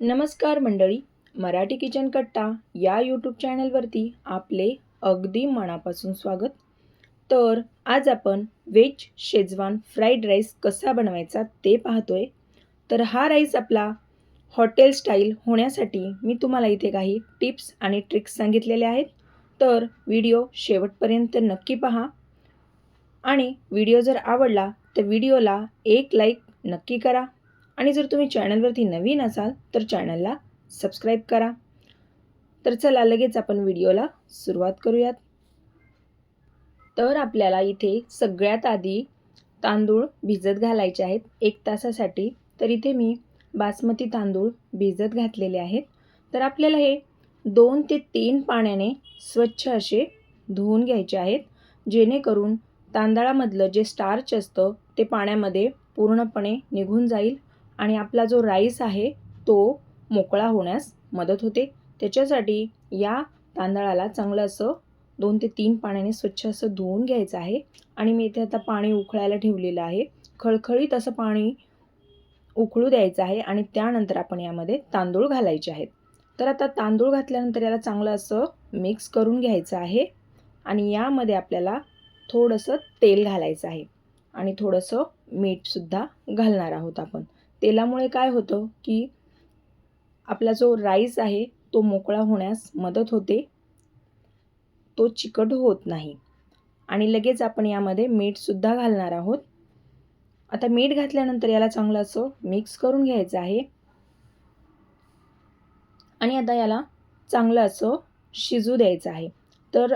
नमस्कार मंडळी मराठी किचन कट्टा या यूट्यूब चॅनलवरती आपले अगदी मनापासून स्वागत. तर आज आपण व्हेज शेजवान फ्राईड राईस कसा बनवायचा ते पाहतोय. तर हा राईस आपला हॉटेल स्टाईल होण्यासाठी मी तुम्हाला इथे काही टिप्स आणि ट्रिक्स सांगितलेले आहेत. तर व्हिडिओ शेवटपर्यंत नक्की पहा. आणि व्हिडिओ जर आवडला तर व्हिडिओला एक लाईक नक्की करा. आणि जर तुम्ही चॅनलवरती नवीन असाल तर चॅनलला सबस्क्राईब करा. तर चला लगेच आपण व्हिडिओला सुरुवात करूयात. तर आपल्याला इथे सगळ्यात आधी तांदूळ भिजत घालायचे आहेत. एक तासासाठी. तर इथे मी बासमती तांदूळ भिजत घातलेले आहेत. तर आपल्याला हे दोन ते तीन पाण्याने स्वच्छ असे धुवून घ्यायचे आहेत. जेणेकरून तांदळामधलं जे स्टार्च असतं ते पाण्यामध्ये पूर्णपणे निघून जाईल. आणि आपला जो राईस आहे तो मोकळा होण्यास मदत होते. त्याच्यासाठी या तांदळाला चांगलं असं दोन ते तीन पाण्याने स्वच्छ असं धुवून घ्यायचं आहे. आणि मी इथे आता पाणी उकळायला ठेवलेलं आहे. खळखळीत असं पाणी उकळू द्यायचं आहे आणि त्यानंतर आपण यामध्ये तांदूळ घालायचे आहेत. तर आता तांदूळ घातल्यानंतर याला चांगलं असं मिक्स करून घ्यायचं आहे. आणि यामध्ये आपल्याला थोडंसं तेल घालायचं आहे. आणि थोडंसं मीठसुद्धा घालणार आहोत आपण. तेलामुळे काय होतं की आपला जो राईस आहे तो मोकळा होण्यास मदत होते. तो चिकट होत नाही. आणि लगेच आपण यामध्ये मीठसुद्धा घालणार आहोत. आता मीठ घातल्यानंतर याला चांगलं असं मिक्स करून घ्यायचं आहे. आणि आता याला चांगलं असं शिजू द्यायचं आहे. तर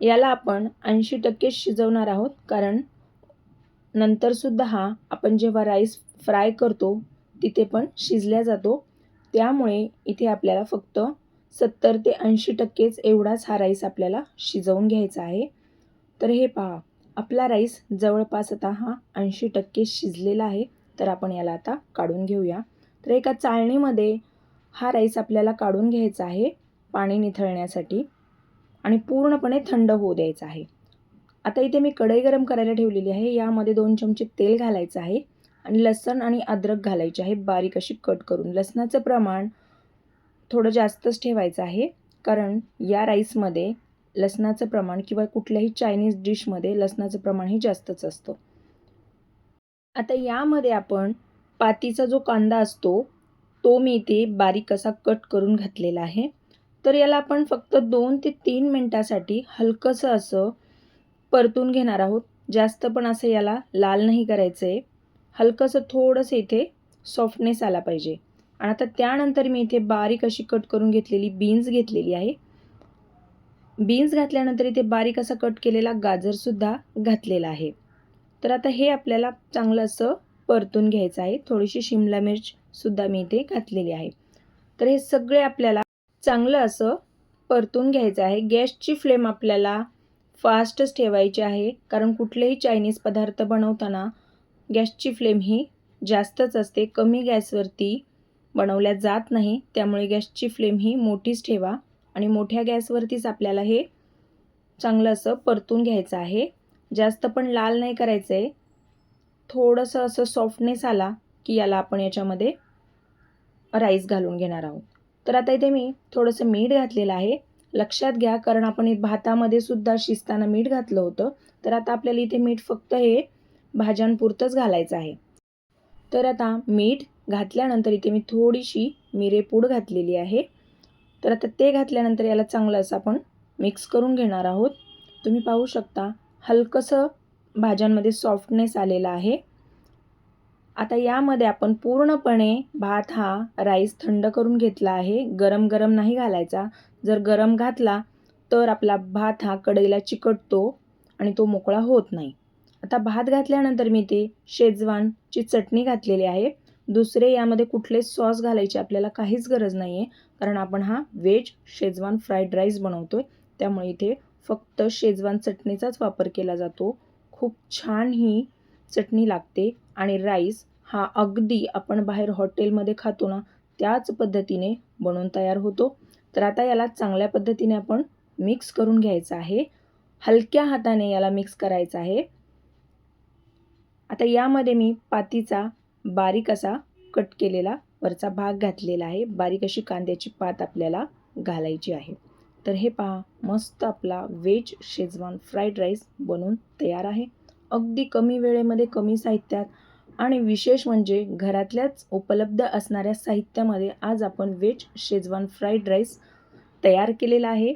याला आपण ऐंशी टक्के शिजवणार आहोत. कारण नंतरसुद्धा हा आपण जेव्हा राईस फ्राय करतो तिथे पण शिजल्या जातो. त्यामुळे इथे आपल्याला फक्त सत्तर ते ऐंशी टक्केच एवढाच हा राईस आपल्याला शिजवून घ्यायचा आहे. तर हे पहा आपला राईस जवळपास आता हा ऐंशी टक्के शिजलेला आहे. तर आपण याला आता काढून घेऊया. तर एका चाळणीमध्ये हा राईस आपल्याला काढून घ्यायचा आहे पाणी निथळण्यासाठी आणि पूर्णपणे थंड होऊ द्यायचा आहे. आता इथे मी कढई गरम करायला ठेवलेली आहे. यामध्ये दोन चमचे तेल घालायचं आहे. आणि लसण आणि अद्रक घालायचे आहे. बारीक अशी कट करून. लसणाचं प्रमाण थोडं जास्तच ठेवायचं आहे. कारण या राईसमध्ये लसणाचं प्रमाण किंवा कुठल्याही चायनीज डिशमध्ये लसणाचं प्रमाणही जास्तच असतं. आता यामध्ये आपण पातीचा जो कांदा असतो तो मी इथे बारीक असा कट करून घातलेला आहे. तर याला आपण फक्त दोन ते तीन मिनटासाठी हलकंसं असं परतून घेणार आहोत. जास्त पण असं याला लाल नाही करायचं आहे हलकंसं थोडंसं इथे सॉफ्टनेस आला पाहिजे. आणि आता त्यानंतर मी इथे बारीक अशी कट करून घेतलेली बीन्स घेतलेली आहे. बीन्स घातल्यानंतर इथे बारीक असा कट केलेला गाजरसुद्धा घातलेला आहे. तर आता हे आपल्याला चांगलं असं परतून घ्यायचं आहे. थोडीशी शिमला मिरचसुद्धा मी इथे घातलेली आहे. तर हे सगळे आपल्याला चांगलं असं परतून घ्यायचं आहे. गॅसची फ्लेम आपल्याला फास्टच ठेवायची आहे. कारण कुठलेही चायनीज पदार्थ बनवताना गॅसची फ्लेम ही जास्तच असते. कमी गॅसवरती बनवल्या जात नाही. त्यामुळे गॅसची फ्लेम ही मोठीच ठेवा आणि मोठ्या गॅसवरतीच आपल्याला हे चांगलं असं परतून घ्यायचं आहे. जास्त पण लाल नाही करायचं आहे थोडंसं असं सॉफ्टनेस आला की याला आपण याच्यामध्ये राईस घालून घेणार आहोत. तर आता इथे मी थोडंसं मीठ घातलेलं आहे. लक्षात घ्या कारण आपण भातामध्ये सुद्धा शिजताना मीठ घातलं होतं. तर आता आपल्याला इथे मीठ फक्त हे भाज्यांपुरतंच घालायचं आहे. तर आता मीठ घातल्यानंतर इथे मी थोडीशी मिरेपूड घातलेली आहे. तर आता ते घातल्यानंतर याला चांगलं असं आपण मिक्स करून घेणार आहोत. तुम्ही पाहू शकता हलकंसं भाज्यांमध्ये सॉफ्टनेस आलेला आहे. आता यामध्ये आपण पूर्णपणे भात हा राईस थंड करून घेतला आहे. गरम गरम नाही घालायचा. जर गरम घातला तर आपला भात हा कढईला चिकटतो आणि तो मोकळा होत नाही. आता भात घातल्यानंतर मी ते शेजवानची चटणी घातलेली आहे. दुसरे यामध्ये कुठलेच सॉस घालायचे आपल्याला काहीच गरज नाही आहे कारण आपण हा व्हेज शेजवान फ्राईड राईस बनवतो आहे त्यामुळे इथे फक्त शेजवान चटणीचाच वापर केला जातो. खूप छान ही चटणी लागते आणि राईस हा अगदी आपण बाहेर हॉटेलमध्ये खातो ना त्याच पद्धतीने बनवून तयार होतो. तर आता याला चांगल्या पद्धतीने आपण मिक्स करून घ्यायचं आहे. हलक्या हाताने याला मिक्स करायचं आहे. आता यामध्ये मी पातीचा बारीक असा कट केलेला वरचा भाग घातलेला आहे. बारीक अशी कांद्याची पात आपल्याला घालायची आहे. तर हे पहा मस्त आपला व्हेज शेजवान फ्राईड राईस बनून तयार आहे. अगदी कमी वेळेमध्ये कमी साहित्यात आणि विशेष म्हणजे घरातल्याच उपलब्ध असणाऱ्या साहित्यामध्ये आज आपण व्हेज शेजवान फ्राईड राईस तयार केलेला आहे.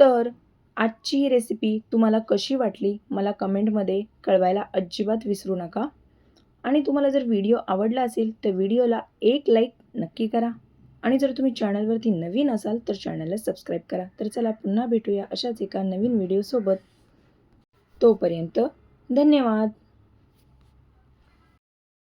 तर आजची ही रेसिपी तुम्हाला कशी वाटली मला कमेंटमध्ये कळवायला अजिबात विसरू नका. आणि तुम्हाला जर व्हिडिओ आवडला असेल तर व्हिडिओला एक लाईक नक्की करा. आणि जर तुम्ही चॅनलवरती नवीन असाल तर चॅनलला सबस्क्राईब करा. तर चला पुन्हा भेटूया अशाच एका नवीन व्हिडिओसोबत तोपर्यंत धन्यवाद.